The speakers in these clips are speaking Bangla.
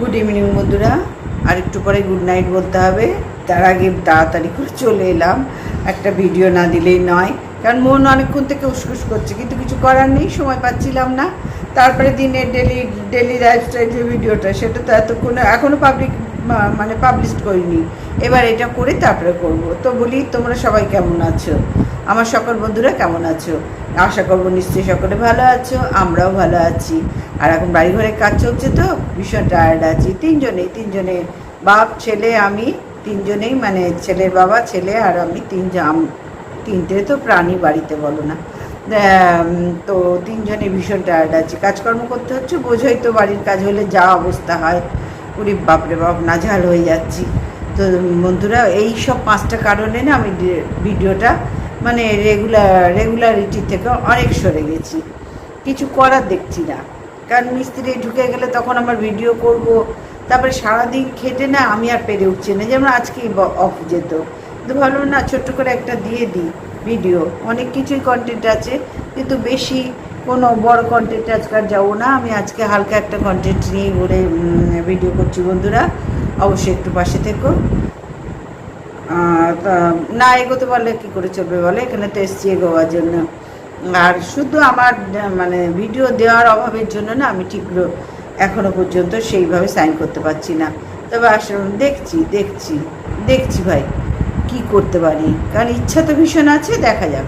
গুড ইভিনিং বন্ধুরা। আর একটু পরে গুড নাইট বলতে হবে। তার আগে তাড়াতাড়ি করে চলে এলাম। একটা ভিডিও না দিলেই নয়। কারণ মন অনেকক্ষণ থেকে উসকুস করছে, কিন্তু কিছু করার নেই, সময় পাচ্ছিলাম না। তারপরে দিনের ডেলি ডেলি লাইফস্টাইল যে ভিডিওটা সেটা তো এতক্ষণ এখনও পাবলিক মানে পাবলিশ করিনি। এবার এটা করে তারপরে করব। তো বলি, তোমরা সবাই কেমন আছো? আমার সকল বন্ধুরা কেমন আছো? আশা করব নিশ্চয়ই সকলে ভালো আছো, আমরাও ভালো আছি। আর এখন বাড়ি ঘরে কাজ চলছে তো, ভীষণ টায়ার্ড আছি। তিনজনেই, তিনজনে বাপ, ছেলে, আমি, তিনজনেই মানে ছেলের বাবা, ছেলে আর আমি তিনজন তিনটে তো প্রাণী বাড়িতে বলো না। তো তিনজনে ভীষণ টায়ার্ড আছি। কাজকর্ম করতে হচ্ছে, বোঝোই তো বাড়ির কাজ হলে যা অবস্থা হয়। পুরি বাপরে বাপ, নাঝাল হয়ে যাচ্ছি। তো বন্ধুরা, এই সব পাঁচটা কারণে না আমি ভিডিওটা মানে রেগুলার রেগুলারিটি থেকে অনেক সরে গেছি। কিছু করার দেখছি না। কারণ মিস্ত্রি ঢুকে গেলে তখন আমার ভিডিও করব। তারপরে সারাদিন খেটে না আমি আর পেরে উঠছি না। যেমন আজকেই অফ যেত। তো ভাবলাম না, ছোট্ট করে একটা দিয়ে দিই ভিডিও অনেক কিছুই কন্টেন্ট আছে, কিন্তু বেশি কোনো বড় কন্টেন্ট আজকে আর যাব না। আমি আজকে হালকা একটা কন্টেন্ট নিয়েই বলে ভিডিও করছি বন্ধুরা। অবশ্যই একটু পাশে থেকো। না এগোতে পারলে কী করে চলবে বলে? এখানে তো এসছি এগোবার জন্য। আর শুধু আমার মানে ভিডিও দেওয়ার অভাবের জন্য না, আমি ঠিক এখনও পর্যন্ত সেইভাবে সাইন করতে পারছি না। তবে আসলে দেখছি দেখছি দেখছি ভাই, কি করতে পারি? কারণ ইচ্ছা তো ভীষণ আছে, দেখা যাক।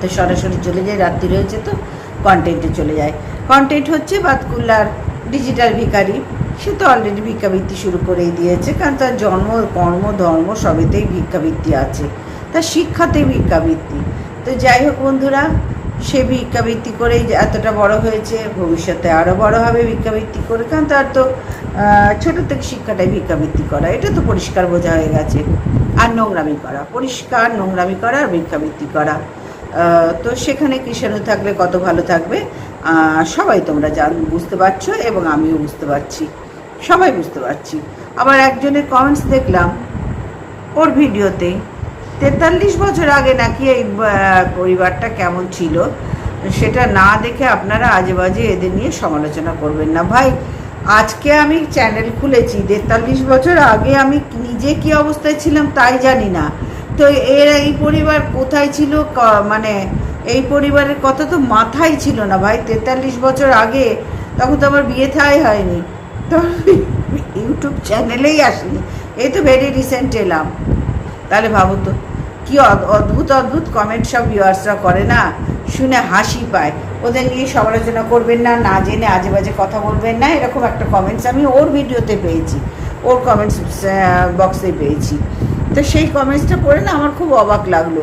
তো সরাসরি চলে যায় রাত্রি রয়েছে তো কন্টেন্টে চলে যায় কন্টেন্ট হচ্ছে বাতকুল্লার ডিজিটাল ভিকারি সে তো অলরেডি ভিক্ষাবৃত্তি শুরু করেই দিয়েছে, কারণ তার জন্ম, কর্ম, ধর্ম সবেতেই ভিক্ষাবৃত্তি আছে। তার শিক্ষাতেই ভিক্ষাবৃত্তি তো যাই হোক বন্ধুরা, সে ভিক্ষাবৃত্তি করেই যে এতটা বড় হয়েছে, ভবিষ্যতে আরও বড় হবে ভিক্ষাবৃত্তি করে, কারণ তার তো ছোট থেকে শিক্ষাটাই ভিক্ষাবৃত্তি করা। এটা তো পরিষ্কার বোঝা হয়ে গেছে। আর নোংরামি করা, পরিষ্কার নোংরামি করা আর ভিক্ষাবৃত্তি করা। তো সেখানে কৃষাণু থাকলে কত ভালো থাকবে? সবাই তোমরা জান, বুঝতে পারছ এবং আমিও বুঝতে পারছি। সবাই বুঝতে পারছি। আবার একজনের কমেন্টস দেখলাম, ওর ভিডিওতে, তেতাল্লিশ বছর আগে নাকি এই পরিবারটা কেমন ছিল, সেটা না দেখে আপনারা আজে বাজে এদের নিয়ে সমালোচনা করবেন না। ভাই, আজকে আমি চ্যানেল খুলেছি, তেতাল্লিশ বছর আগে আমি নিজে কি অবস্থায় ছিলাম তাই জানি না। তো এর এই পরিবার কোথায় ছিল মানে এই পরিবারের কথা তো মাথায় ছিল না। ভাই, তেতাল্লিশ বছর আগে, তখন তো আমার বিয়ে থাই হয়নি। তো ইউটিউব চ্যানেলেই আসিনি। এই তো ভেরি রিসেন্ট এলাম। তাহলে ভাবো তো, কি অদ্ভুত অদ্ভুত কমেন্ট সব ভিউয়ার্সরা করে না? শুনে হাসি পায়। ওদের নিয়ে সমালোচনা করবেন না না জেনে আজে বাজে কথা বলবেন না, এরকম একটা কমেন্টস আমি ওর ভিডিওতে পেয়েছি। ওর কমেন্টস বক্সে পেয়েছি। তো সেই কমেন্টসটা পড়ে না আমার খুব অবাক লাগল।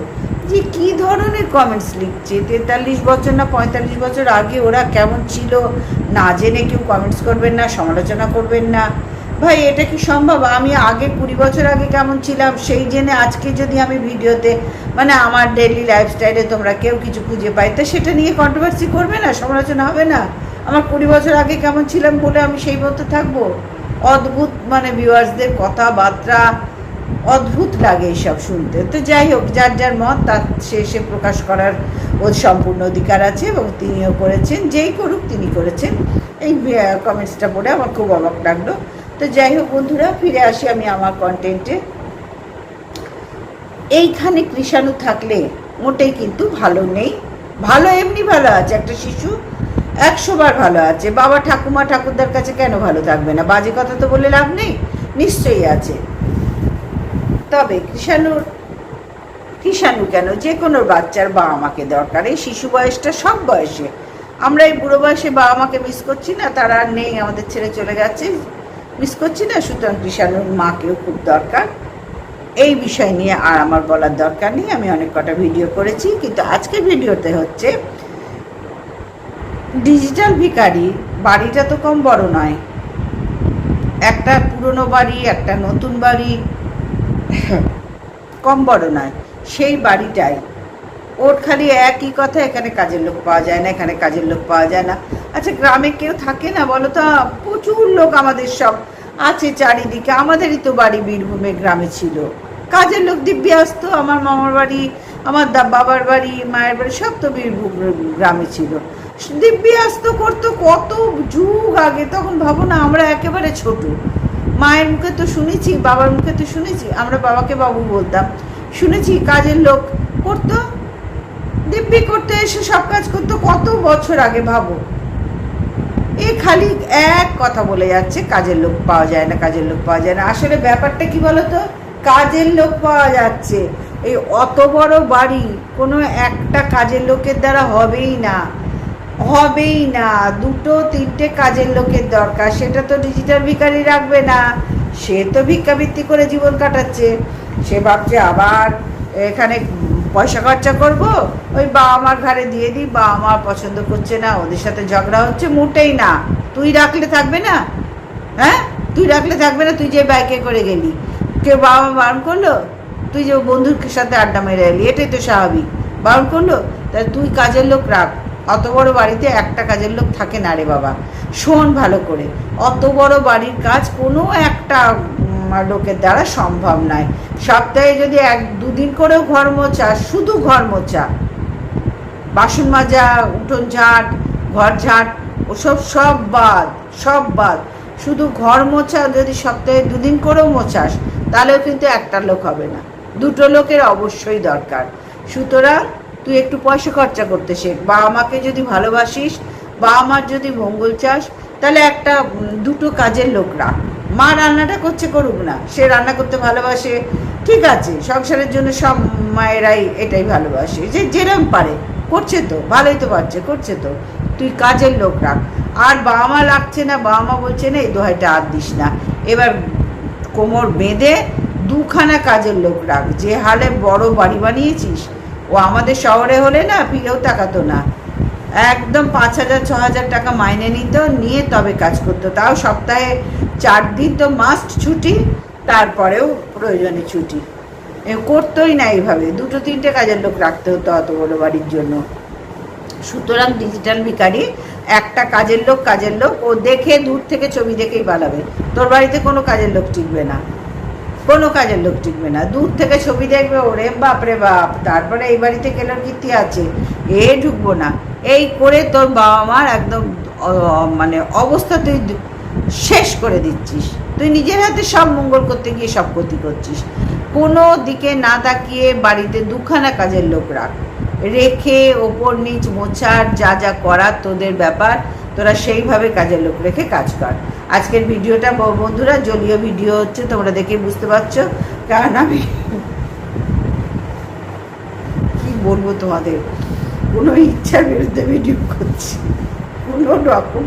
যে কি ধরনের কমেন্টস লিখছে? তেতাল্লিশ বছর না পঁয়তাল্লিশ বছর আগে ওরা কেমন ছিল? না জেনে কেউ কমেন্টস করবেন না, সমালোচনা করবেন না। ভাই, এটা কি সম্ভব? আমি আগে কুড়ি বছর আগে কেমন ছিলাম, সেই জেনে আজকে যদি আমি ভিডিওতে মানে আমার ডেইলি লাইফস্টাইলে তোমরা কেউ কিছু খুঁজে পাই তো সেটা নিয়ে কন্ট্রোভার্সি করবে না, সমালোচনা হবে না? আমার কুড়ি বছর আগে কেমন ছিলাম বলে আমি সেই মতো থাকব? অদ্ভুত মানে ভিউয়ার্সদের কথাবার্তা অদ্ভুত লাগে এইসব শুনতে। তো যাই হোক, যার যার মত, তার সে সে প্রকাশ করার ওর সম্পূর্ণ অধিকার আছে এবং তিনিও করেছেন, যেই করুক তিনি করেছেন। এই কমেন্টসটা পড়ে আমার খুব অবাক লাগল। তো যাই হোক বন্ধুরা, ফিরে আসি আমি আমার কন্টেন্টে এইখানে কৃষাণু থাকলে মোটেই কিন্তু ভালো নেই। ভালো এমনি ভালো আছে, একটা শিশু একশো বার ভালো আছে। বাবা ঠাকুমা ঠাকুরদার কাছে কেন ভালো থাকবে না? বাজে কথা তো বলে লাভ নেই, নিশ্চয়ই আছে। তবে কৃষাণুর কৃষাণু কেন? যে কোনো বাচ্চার বাবা মাকে দরকার। এই শিশু বয়সটা সব বয়সে। আমরা এই বুড়ো বয়সে বাবা মাকে মিস করছি না, তারা আর নেই, আমাদের ছেড়ে চলে গেছে। মিস করছি না, সুতরাং কৃষাণুর মাকেও খুব দরকার। এই বিষয় নিয়ে আর আমার বলার দরকার নেই। আমি অনেক কটা ভিডিও করেছি, কিন্তু আজকের ভিডিওতে হচ্ছে ডিজিটাল ভিকারি বাড়িটা তো কম বড় নয়। একটা পুরনো বাড়ি, একটা নতুন বাড়ি কম বড় নয়, সেই বাড়িটাই। ওর খালি একই কথা, এখানে কাজের লোক পাওয়া যায় না, এখানে কাজের লোক পাওয়া যায় না। আচ্ছা গ্রামে কেউ থাকে না বলো তো প্রচুর লোক আমাদের সব আছে চারিদিকে, আমাদেরই তো বাড়ি বীরভূমে, গ্রামে ছিল। কাজের লোক দিব্যি আসতো আমার মামার বাড়ি, আমার বাবার বাড়ি, মায়ের বাড়ি, সব তো বীরভূম, গ্রামে ছিল। দিব্যি আসতো করতো কত যুগ আগে, তখন ভাবো না, আমরা একেবারে ছোট। মায়ের মুখে তো শুনেছি, বাবার মুখে তো শুনেছি, আমরা বাবাকে বাবু বলতাম। শুনেছি কাজের লোক করতো, দিব্যি করতে, এসে সব কাজ করতো, কত বছর আগে ভাবো। এ খালি এক কথা বলে যাচ্ছে, কাজের লোক পাওয়া যায় না, কাজের লোক পাওয়া যায় না। আসলে ব্যাপারটা কি বলতো? কাজের লোক পাওয়া যাচ্ছে। এই অত বড় বাড়ি কোনো একটা কাজের লোকের দ্বারা হবেই না। হবেই না। দুটো তিনটে কাজের লোকের দরকার। সেটা তো ডিজিটাল ভিখারি রাখবে না। সে তো ভিক্ষাবৃত্তি করে জীবন কাটাচ্ছে। সে ভাবছে, আবার এখানে পয়সা খরচা করব? ওই বাবা মার ঘরে দিয়ে দিই। বাবা মা পছন্দ করছে না। ওদের সাথে ঝগড়া হচ্ছে, মোটেই না। তুই রাখলে থাকবে না? হ্যাঁ? তুই রাখলে থাকবে না? তুই যে বাইকে করে গেলি। কেউ বাবা মা বারণ করল? তুই যে বন্ধুর সাথে আড্ডা মেরে এলি, এটাই তো স্বাভাবিক। বারণ করল? তাহলে তুই কাজের লোক রাখ। অত বড় বাড়িতে একটা কাজের লোক থাকে না রে বাবা। শোন ভালো করে, অত বড় বাড়ির কাজ কোনো একটা লোকের দ্বারা সম্ভব নয়। সপ্তাহে যদি এক, দুদিন করেও ঘর মোছা, শুধু ঘর মোছা। বাসন মাজা, উঠোন ঝাঁট, ঘর ঝাঁট, ওসব সব বাদ সব বাদ। শুধু ঘর মোছা যদি সপ্তাহে দুদিন করেও মোছাস, তাহলেও কিন্তু একটা লোক হবে না। দুটো লোকের অবশ্যই দরকার। সুতরাং তুই একটু পয়সা খরচা করতে শেখ। বাবা মাকে যদি ভালোবাসিস, বাবা মার যদি মঙ্গল চাস, তাহলে একটা দুটো কাজের লোক রাখ। মা রান্নাটা করছে করুক না, সে রান্না করতে ভালোবাসে। ঠিক আছে, সংসারের জন্য সব মায়েরাই এটাই ভালোবাসে। যে যেরম পারে, করছে তো, ভালোই তো পারছে, করছে তো। তুই কাজের লোক রাখ। আর বাবা মা লাগছে না, বাবা মা বলছে, না, এই দোহাইটা আর দিস না। এবার কোমর বেঁধে দুখানা কাজের লোক রাখ। যে হালে বড় বাড়ি বানিয়েছিস ও আমাদের শহরে হলে না ফিরেও তাকাতো না। একদম পাঁচ হাজার, ছ হাজার টাকা মাইনে নিত, নিয়ে তবে কাজ করতো। তাও সপ্তাহে চার দিন তো মাস্ট ছুটি, তারপরেও প্রয়োজনে ছুটি। করতোই না এইভাবে। দুটো, তিনটে কাজের লোক রাখতে হতো অত বড় বাড়ির জন্য। সুতরাং ডিজিটাল ভিখারি একটা কাজের লোক কাজের লোক, ও দেখে দূর থেকে ছবি দেখেই বানাবে তোর বাড়িতে কোনো কাজের লোক টিকবে না। কোনো কাজের লোক টিকবে না। দূর থেকে ছবি দেখবে, ওরে বাপরে বাপ। তারপরে এই বাড়িতে কেলার কীর্তি আছে? এ ঢুকবো না। এই করে তোর বাবা মার একদম মানে অবস্থা তুই শেষ করে দিচ্ছিস। তুই নিজের হাতে সব মঙ্গল করতে গিয়ে সব ক্ষতি করছিস। কোনো দিকে না তাকিয়ে বাড়িতে দুখানা কাজের লোক রাখ। রেখে ওপর নিচ মোছার যা যা করার তোদের ব্যাপার, তোরা সেইভাবে কাজের লোক রেখে কাজ কর। আজকের ভিডিওটা বন্ধুরা, জলীয় ভিডিও হচ্ছে, তোমরা দেখে বুঝতে পারছ। কারণ আমি কি বলব তোমাদের? কোনো ইচ্ছার বিরুদ্ধে ভিডিও করছি। কোনো রকম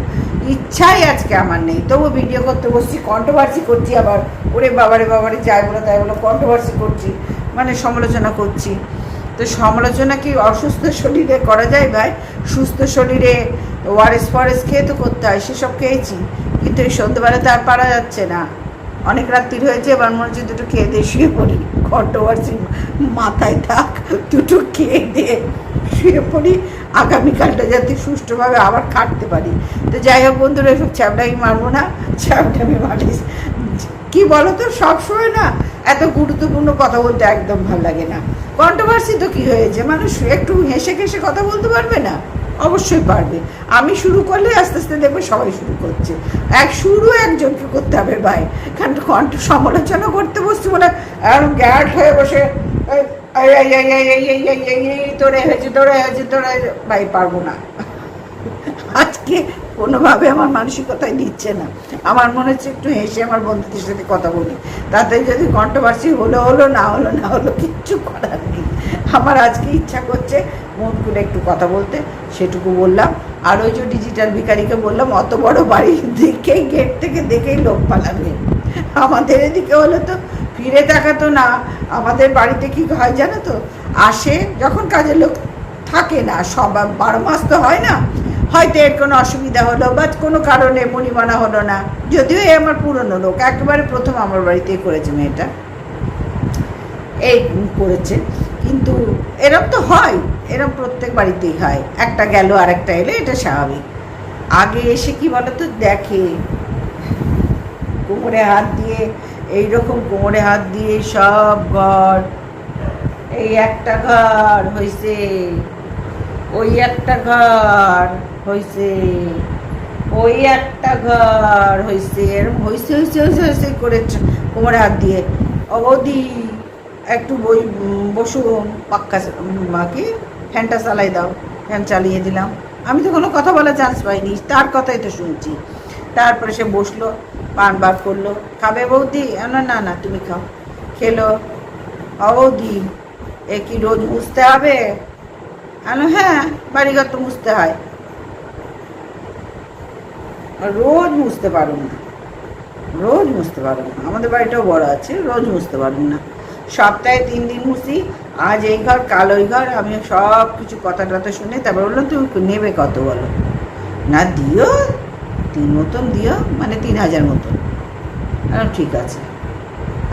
ইচ্ছাই আজকে আমার নেই। তবু ভিডিও করতে বসছি কন্ট্রোভার্সি করছি আবার। ওরে বাবারে বাবারে যাই বলো, তাই বলো কন্ট্রোভার্সি করছি মানে সমালোচনা করছি। তো সমালোচনা কি অসুস্থ শরীরে করা যায় ভাই? সুস্থ শরীরে ওয়ারেস ফরেস খেয়ে তো করতে হয়, সেসব খেয়েছি। কিন্তু এই সন্ধ্যেবেলাতে আর পারা যাচ্ছে না। অনেক রাত্রির হয়েছে, এবার মনে হচ্ছে দুটো খেয়ে দিয়ে শুয়ে পড়ি। কন্ট্রোভার্সি মাথায় থাক, দুটো খেয়ে দিয়ে শুয়ে পড়ি। আগামীকালটা যাতে সুষ্ঠুভাবে আবার কাটতে পারি। তো যাই হোক বন্ধুরা, এসব ছ্যাবটাই মারবো না ছ্যাবটামি মারিস। কি বলো তো সবসময় না এত গুরুত্বপূর্ণ কথা বলতে একদম ভালো লাগে না। কন্ট্রোভার্সি তো কী হয়েছে? মানুষ একটু হেসে খেসে কথা বলতে পারবে না? অবশ্যই পারবে। আমি শুরু করলে আস্তে আস্তে দেখবে সবাই শুরু করছে। এক শুরু, একজনকে করতে হবে, ভাই। কারণ কণ্ঠ সমালোচনা করতে বসছি বলে আর গ্যাট হয়ে বসে তোরে হয়েছে তোরে হয়েছে, তোরে ভাই, পারব না। আজকে কোনোভাবে আমার মানসিকতায় দিচ্ছে না। আমার মনে হচ্ছে একটু হেসে আমার বন্ধুদের সাথে কথা বলি। তাতে যদি কন্ট্রোভার্সি হলো হলো, না হলো না হলো, কিচ্ছু করার নেই। আমার আজকে ইচ্ছা করছে মন খুলে একটু কথা বলতে, সেটুকু বললাম। আর ওই যে ডিজিটাল ভিকারিকে বললাম, অত বড় বাড়ি দেখেই গেট থেকে দেখেই লোক পালাবে। আমাদের এদিকে হলো তো, ফিরে তাকাতো না। আমাদের বাড়িতে কি হয় জানো তো? আসে যখন কাজের লোক থাকে না, সব বারো মাস তো হয় না। হয়তো এর কোনো অসুবিধা হলো বা কোনো কারণে মনিমানা হলো না। যদিও এ আমার পুরনো লোক, একেবারে প্রথম আমার বাড়িতেই করেছে মেয়েটা। এই করেছে। কিন্তু এরম তো হয়। এরম প্রত্যেক বাড়িতেই হয়। একটা গেল আর একটা এলে এটা স্বাভাবিক। আগে এসে কি বলতো দেখে। কোমরে হাত দিয়ে এই রকম কোমরে হাত দিয়ে সব ঘর এই একটা ঘর হয়েছে ওই একটা ঘর হয়েছে ওই একটা ঘর হয়েছে এরকম হয়েছে হয়েছে হয়েছে হয়েছে করে কোমরে হাত দিয়ে। অবধি একটু বই বসুন পাক্কা চ- উম, কি ফ্যানটা চালাই দাও, ফ্যান চালিয়ে দিলাম। আমি তো কোনো কথা বলার চান্স পাইনি, তার কথাই তো শুনছি। তারপরে সে বসল, পান বার করল। খাবে বৌদি? না না না, তুমি খাও। খেলো। অবৌদি এ কি রোজ মুছতে হবে? হ্যাঁ বাড়িঘর তো মুছতে হয়। রোজ মুছতে পারুন না। রোজ মুছতে পারুন না। আমাদের বাড়িটাও বড় আছে, রোজ মুছতে পারুন না। সপ্তাহে তিন দিন মুছি আজ এই ঘর কাল ওই ঘর আমি সব কিছু কথা টথা শুনে তারপর বললাম তুমি নেবে কত বলো? না দিও। তিন মতন দিও মানে তিন হাজার মতন। আহ, ঠিক আছে।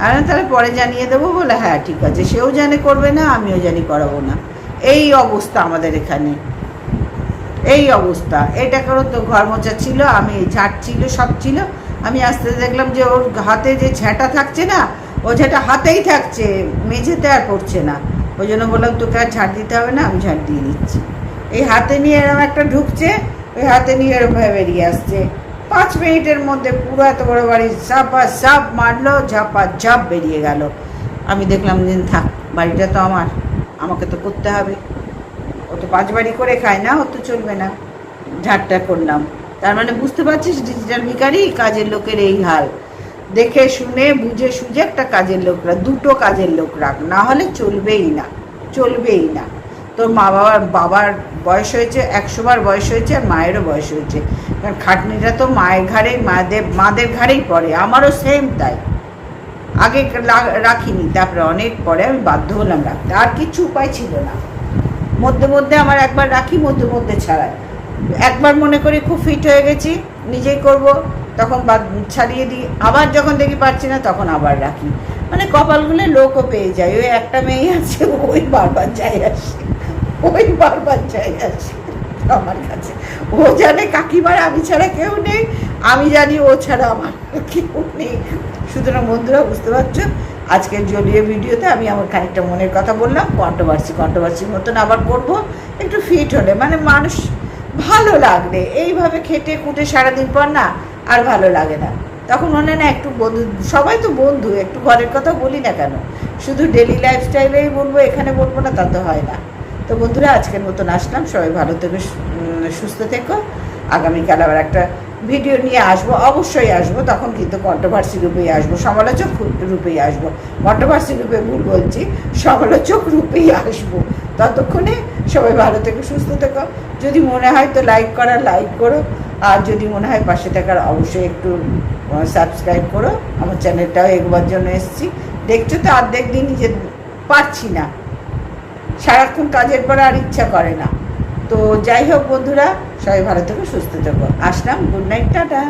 আর তাহলে পরে জানিয়ে দেবো। বলে হ্যাঁ ঠিক আছে। সেও জানে করবে না আমিও জানি করাবো না। এই অবস্থা আমাদের এখানে। এই অবস্থা। এটা কারও তো ঘর মোচা ছিল আমি ঝাঁট ছিল সব ছিল। আমি আস্তে আস্তে দেখলাম যে ওর হাতে যে ঝ্যাঁটা থাকছে না ও ঝ্যাঁটা হাতেই থাকছে, মেঝেতে আর পড়ছে না। ওই জন্য বললাম, তোকে আর ঝাঁট দিতে হবে না, আমি ঝাঁট দিয়ে দিচ্ছি। এই হাতে নিয়ে এরকম একটা ঢুকছে, ওই হাতে নিয়ে এরকম ভাবে বেরিয়ে আসছে। পাঁচ মিনিটের মধ্যে পুরো এত বড় বাড়ি চাপা চাপ মারলো, ঝাপা ঝাপ বেরিয়ে গেল। আমি দেখলাম যে থাক বাড়িটা তো আমার, আমাকে তো করতে হবে। ও তো পাঁচ বাড়ি করে খায় না, ও তো চলবে না। ঝাড়টা করলাম। তার মানে বুঝতে পারছিস, ডিজিটাল ভিকারি কাজের লোকের এই হাল। দেখে শুনে, বুঝে সুঝে একটা কাজের লোক রাখ, দুটো কাজের লোক রাখ, না হলে চলবেই না চলবেই না। তোর মা বাবার বাবার বয়স হয়েছে একশোবার বয়স হয়েছে আর মায়েরও বয়স হয়েছে। কারণ খাটনিটা তো মায়ের ঘাড়েই, মাদের মাদের ঘাড়েই পড়ে, আমারও সেম তাই। আগে রাখিনি, তারপরে অনেক পরে আমি বাধ্য হলাম রাখতে। আর কিছু উপায় ছিল না। মধ্যে মধ্যে আমার একবার রাখি, মধ্যে মধ্যে ছাড়াই। একবার মনে করি খুব ফিট হয়ে গেছি, নিজেই করব তখন বাদ ছাড়িয়ে দিই। আবার যখন দেখি পারছি না, তখন আবার রাখি। মানে কপালগুলো লোকও পেয়ে যায়। ওই একটা মেয়ে আছে, ওই বারবার যাই আসে। ওই বারবার যাই আসে আমার কাছে। ও জানে কাকিমার আমি ছাড়া কেউ নেই। আমি জানি ও ছাড়া আমার কেউ নেই। সুতরাং বন্ধুরা, বুঝতে পারছ? আজকের জলীয় ভিডিওতে আমি আমার খানিকটা মনের কথা বললাম। কন্ট্রোভার্সি, কন্ট্রোভার্সির মতন আবার করব। একটু ফিট হলে মানে মানুষ ভালো লাগবে এইভাবে খেটে কুটে সারাদিন পর না আর ভালো লাগে না। তখন মনে না, একটু বন্ধু সবাই তো বন্ধু, একটু ঘরের কথা বলি না কেন? শুধু ডেলি লাইফস্টাইলেই বলব, এখানে বলব না, তা তো হয় না। তো বন্ধুরা, আজকের মতন আসলাম। সবাই ভালো থেকে সুস্থ থেকো। আগামীকাল আবার একটা ভিডিও নিয়ে আসব। অবশ্যই আসব। তখন কিন্তু কন্ট্রোভার্সি রূপেই আসব, সমালোচক রূপেই আসব। কন্ট্রোভার্সি রূপে ভুল বলছি, সমালোচক রূপেই আসব। ততক্ষণে সবাই ভালো থেকে, সুস্থ থেকো। যদি মনে হয় তো লাইক করা লাইক করো। আর যদি মনে হয় পাশে থাকার, অবশ্যই একটু সাবস্ক্রাইব করো। আমার চ্যানেলটাও একবার জন্য এসেছি। দেখছ তো অর্ধেক দিন নিজে পারছি না। সারাক্ষণ কাজের পর আর ইচ্ছা করে না। তো যাই হোক বন্ধুরা, সবাই ভালো থেকে, সুস্থ থাকো। Aslam good night tata.